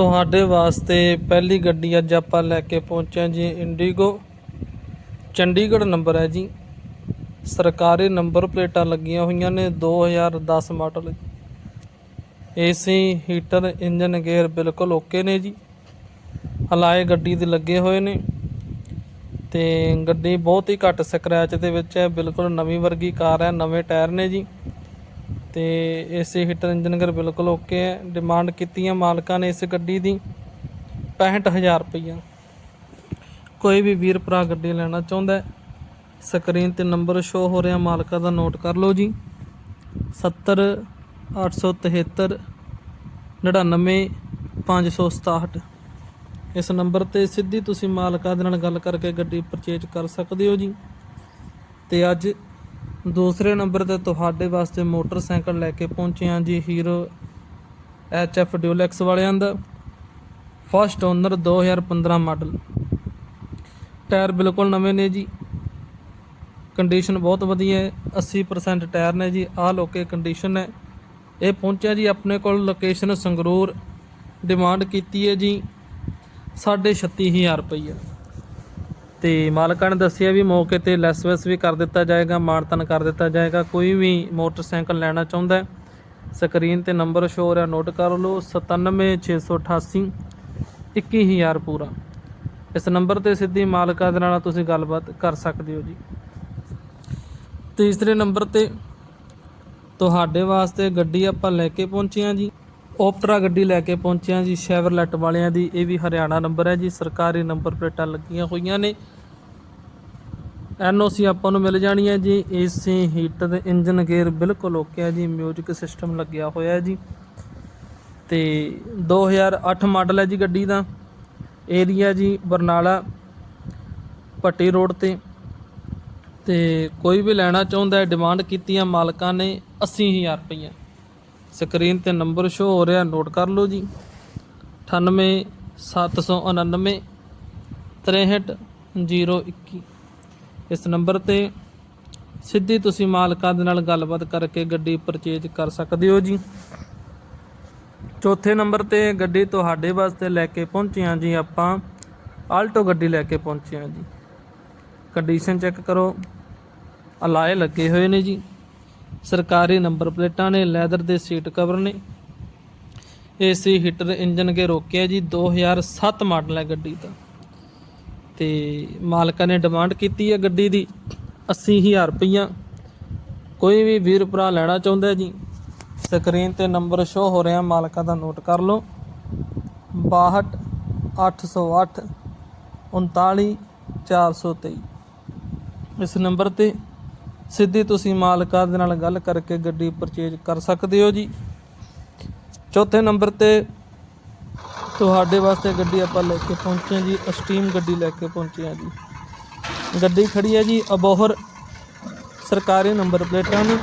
ਤੁਹਾਡੇ ਵਾਸਤੇ ਪਹਿਲੀ ਗੱਡੀ ਅੱਜ ਆਪਾਂ ਲੈ ਕੇ ਪਹੁੰਚੇ ਜੀ, ਇੰਡੀਗੋ। ਚੰਡੀਗੜ੍ਹ ਨੰਬਰ ਹੈ ਜੀ। ਸਰਕਾਰੀ ਨੰਬਰ ਪਲੇਟਾਂ ਲੱਗੀਆਂ ਹੋਈਆਂ ਨੇ 2010 model. AC heater engine gear ਬਿਲਕੁਲ ਓਕੇ ਨੇ ਜੀ। ਹਲਾਏ ਗੱਡੀ ਦੇ ਲੱਗੇ ਹੋਏ ਨੇ। ਤੇ ਗੱਡੀ ਬਹੁਤ ਹੀ ਘੱਟ ਸਕ੍ਰੈਚ ਦੇ ਵਿੱਚ ਹੈ, ਬਿਲਕੁਲ ਨਵੀਂ ਵਰਗੀ ਕਾਰ ਹੈ, ਨਵੇਂ ਟਾਇਰ ਨੇ ਜੀ। ਤੇ ਏਸੀ ਹੀਟਰ ਇੰਜਨ ਗੇਅਰ ਬਿਲਕੁਲ ਓਕੇ ਹੈ ਡਿਮਾਂਡ ਕੀਤੀਆਂ ਮਾਲਕਾਂ ਨੇ ਇਸ ਗੱਡੀ ਦੀ 65000 ਰੁਪਈਆ। ਕੋਈ ਵੀ ਵੀਰ ਭਰਾ ਗੱਡੀ ਲੈਣਾ ਚਾਹੁੰਦਾ ਸਕਰੀਨ ਤੇ ਨੰਬਰ ਸ਼ੋ ਹੋ ਰਿਹਾ, ਮਾਲਕਾਂ ਦਾ ਨੋਟ ਕਰ ਲਓ ਜੀ। 70 873 99 567 ਇਸ ਨੰਬਰ ਤੇ ਸਿੱਧੀ ਤੁਸੀਂ ਮਾਲਕਾਂ ਦੇ ਨਾਲ ਗੱਲ ਕਰਕੇ ਗੱਡੀ ਪਰਚੇਜ ਕਰ ਸਕਦੇ ਹੋ ਜੀ। ਤੇ ਅੱਜ ਦੂਸਰੇ ਨੰਬਰ ਤੇ ਤੁਹਾਡੇ ਵਾਸਤੇ ਮੋਟਰਸਾਈਕਲ ਲੈ ਕੇ ਪਹੁੰਚੇ ਹਾਂ ਜੀ ਹੀਰੋ ਐਚਐਫ ਡਿਊਲੈਕਸ ਵਾਲਿਆਂ ਦਾ। First owner 2015 model. ਟਾਇਰ ਬਿਲਕੁਲ ਨਵੇਂ ਨੇ ਜੀ। ਕੰਡੀਸ਼ਨ ਬਹੁਤ ਵਧੀਆ ਹੈ 80% ਟਾਇਰ ਨੇ ਜੀ। ਆਹ ਲੋਕੇ ਕੰਡੀਸ਼ਨ ਹੈ। ਇਹ ਪਹੁੰਚਿਆ ਜੀ ਆਪਣੇ ਕੋਲ ਲੋਕੇਸ਼ਨ ਸੰਗਰੂਰ। ਡਿਮਾਂਡ ਕੀਤੀ ਹੈ ਜੀ। 36500 ਰੁਪਈਆ। ਤੇ ਮਾਲਕਾਂ ਨੇ ਦੱਸਿਆ ਵੀ ਮੌਕੇ ਤੇ ਲੈਸ ਵੈਸ ਵੀ ਕਰ ਦਿੱਤਾ ਜਾਏਗਾ, ਮਾਨਤਨ ਕਰ ਦਿੱਤਾ ਜਾਏਗਾ। ਕੋਈ ਵੀ ਮੋਟਰਸਾਈਕਲ ਲੈਣਾ ਚਾਹੁੰਦਾ ਹੈ, ਸਕਰੀਨ ਤੇ ਨੰਬਰ ਸ਼ੋ ਹੋ ਰਿਹਾ, ਨੋਟ ਕਰ ਲਓ 97688 21000 ਪੂਰਾ। ਇਸ ਨੰਬਰ ਤੇ ਸਿੱਧੀ ਮਾਲਕਾਂ ਦੇ ਨਾਲ ਤੁਸੀਂ ਗੱਲਬਾਤ ਕਰ ਸਕਦੇ ਹੋ ਜੀ। ਤੀਸਰੇ ਨੰਬਰ ਤੇ ਤੁਹਾਡੇ ਵਾਸਤੇ ਗੱਡੀ ਆਪਾਂ ਲੈ ਕੇ ਪਹੁੰਚੇ ਹਾਂ ਜੀ। ਓਪਟਰਾ ਗੱਡੀ ਲੈ ਕੇ ਪਹੁੰਚਿਆ ਹਾਂ ਜੀ ਸ਼ੈਵਰਲੈਟ ਵਾਲਿਆਂ ਦੀ। ਇਹ ਵੀ ਹਰਿਆਣਾ ਨੰਬਰ ਹੈ ਜੀ, ਸਰਕਾਰੀ ਨੰਬਰ ਪਲੇਟਾਂ ਲੱਗੀਆਂ ਹੋਈਆਂ ਨੇ। ਐਨਓਸੀ ਆਪਾਂ ਨੂੰ ਮਿਲ ਜਾਣੀ ਹੈ ਜੀ ਏਸੀ ਹੀਟਰ ਦੇ ਇੰਜਨ ਗੇਅਰ ਬਿਲਕੁਲ ਓਕੇ ਹੈ ਜੀ ਮਿਊਜ਼ਿਕ ਸਿਸਟਮ ਲੱਗਿਆ ਹੋਇਆ ਹੈ ਜੀ। ਤੇ 2008 ਮਾਡਲ ਹੈ ਜੀ ਗੱਡੀ ਦਾ। ਏਰੀਆ ਜੀ, ਬਰਨਾਲਾ ਪੱਟੀ ਰੋਡ ਤੇ। ਤੇ ਕੋਈ ਵੀ ਲੈਣਾ ਚਾਹੁੰਦਾ ਹੈ ਡਿਮਾਂਡ ਕੀਤੀਆਂ ਮਾਲਕਾਂ ਨੇ 80000 ਰੁਪਈਆ। ਸਕਰੀਨ ਤੇ ਨੰਬਰ ਸ਼ੋ ਹੋ ਰਿਹਾ, ਨੋਟ ਕਰ ਲਓ ਜੀ। 98799 63021 ਇਸ ਨੰਬਰ ਤੇ ਸਿੱਧੀ ਤੁਸੀਂ ਮਾਲਕਾਂ ਦੇ ਨਾਲ ਗੱਲਬਾਤ ਕਰਕੇ ਗੱਡੀ ਪਰਚੇਜ ਕਰ ਸਕਦੇ ਹੋ ਜੀ। ਚੌਥੇ ਨੰਬਰ ਤੇ ਗੱਡੀ ਤੁਹਾਡੇ ਵਾਸਤੇ ਲੈ ਕੇ ਪਹੁੰਚੇ ਹਾਂ ਜੀ ਆਪਾਂ। ਆਲਟੋ ਗੱਡੀ ਲੈ ਕੇ ਪਹੁੰਚੇ ਹਾਂ ਜੀ। ਕੰਡੀਸ਼ਨ ਚੈੱਕ ਕਰੋ। ਅਲਾਏ ਲੱਗੇ ਹੋਏ ਨੇ ਜੀ। ਸਰਕਾਰੀ ਨੰਬਰ ਪਲੇਟਾਂ ਨੇ ਲੈਦਰ ਦੇ ਸੀਟ ਕਵਰ ਨੇ। ਏਸੀ ਹੀਟਰ ਇੰਜਨ ਕੇ ਰੋਕਿਆ ਜੀ 2007 ਮਾਡਲ ਹੈ ਗੱਡੀ ਦਾ। ਤੇ ਮਾਲਕਾਂ ਨੇ ਡਿਮਾਂਡ ਕੀਤੀ ਹੈ ਗੱਡੀ ਦੀ 80000 ਰੁਪਈਆ। ਕੋਈ ਵੀ ਵੀਰ ਭਰਾ ਲੈਣਾ ਚਾਹੁੰਦਾ ਜੀ ਸਕਰੀਨ ਤੇ ਨੰਬਰ ਸ਼ੋ ਹੋ ਰਿਹਾ, ਮਾਲਕਾਂ ਦਾ ਨੋਟ ਕਰ ਲਓ। 62 808 39 423 ਇਸ ਨੰਬਰ ਤੇ ਸਿੱਧੀ ਤੁਸੀਂ ਮਾਲਕਾਂ ਦੇ ਨਾਲ ਗੱਲ ਕਰਕੇ ਗੱਡੀ ਪਰਚੇਜ ਕਰ ਸਕਦੇ ਹੋ ਜੀ। ਚੌਥੇ ਨੰਬਰ ਤੇ ਤੁਹਾਡੇ ਵਾਸਤੇ ਗੱਡੀ ਆਪਾਂ ਲੈ ਕੇ ਪਹੁੰਚੇ ਜੀ ਅਸਟੀਮ ਗੱਡੀ ਲੈ ਕੇ ਪਹੁੰਚੇ ਹਾਂ ਜੀ। ਗੱਡੀ ਖੜੀ ਹੈ ਜੀ ਅਬੋਹਰ ਸਰਕਾਰੀ ਨੰਬਰ ਪਲੇਟਾਂ ਨੇ।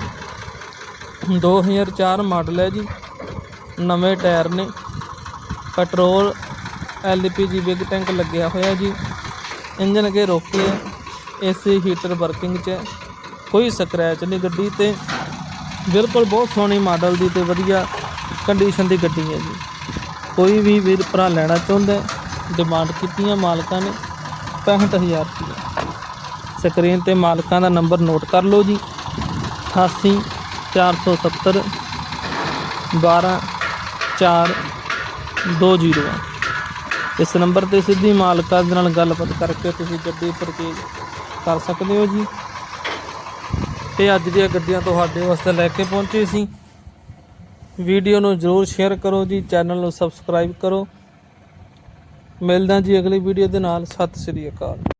2004 ਮਾਡਲ ਹੈ ਜੀ, ਨਵੇਂ ਟਾਇਰ ਨੇ। ਪੈਟਰੋਲ ਐਲਪੀਜੀ ਬਿਗ ਟੈਂਕ ਲੱਗਿਆ ਹੋਇਆ ਜੀ। ਇੰਜਨ ਕੇ ਰੋਕੇ ਹੈ, ਏਸੀ ਹੀਟਰ ਵਰਕਿੰਗ 'ਚ ਹੈ। ਕੋਈ ਸਕ੍ਰੈਚ ਨਹੀਂ ਗੱਡੀ ਤੇ। ਬਿਲਕੁਲ ਬਹੁਤ ਸੋਹਣੀ ਮਾਡਲ ਦੀ ਤੇ ਵਧੀਆ ਕੰਡੀਸ਼ਨ ਦੀ ਗੱਡੀ ਹੈ ਜੀ। ਕੋਈ ਵੀ ਵੀਰ ਭਰਾ ਲੈਣਾ ਚਾਹੁੰਦਾ ਹੈ, ਡਿਮਾਂਡ ਕੀਤੀਆਂ ਮਾਲਕਾਂ ਨੇ 65000 ਰੁਪਏ ਸਕਰੀਨ ਤੇ ਮਾਲਕਾਂ ਦਾ ਨੰਬਰ ਨੋਟ ਕਰ ਲਓ ਜੀ। 88 470 12 4 20 ਇਸ ਨੰਬਰ ਤੇ ਸਿੱਧੀ ਮਾਲਕਾਂ ਦੇ ਨਾਲ ਗੱਲਬਾਤ ਕਰਕੇ ਤੁਸੀਂ ਗੱਡੀ ਪਰਚੇਜ ਕਰ ਸਕਦੇ ਹੋ ਜੀ। ਤੇ ਅੱਜ ਦੀਆਂ ਗੱਡੀਆਂ ਤੁਹਾਡੇ ਵਾਸਤੇ ਲੈ ਕੇ ਪਹੁੰਚੇ ਸੀ। ਵੀਡੀਓ ਨੂੰ ਜਰੂਰ ਸ਼ੇਅਰ ਕਰੋ ਜੀ, ਚੈਨਲ ਨੂੰ ਸਬਸਕ੍ਰਾਈਬ ਕਰੋ। ਮਿਲਦਾ ਜੀ ਅਗਲੀ ਵੀਡੀਓ ਦੇ ਨਾਲ। ਸਤਿ ਸ੍ਰੀ ਅਕਾਲ।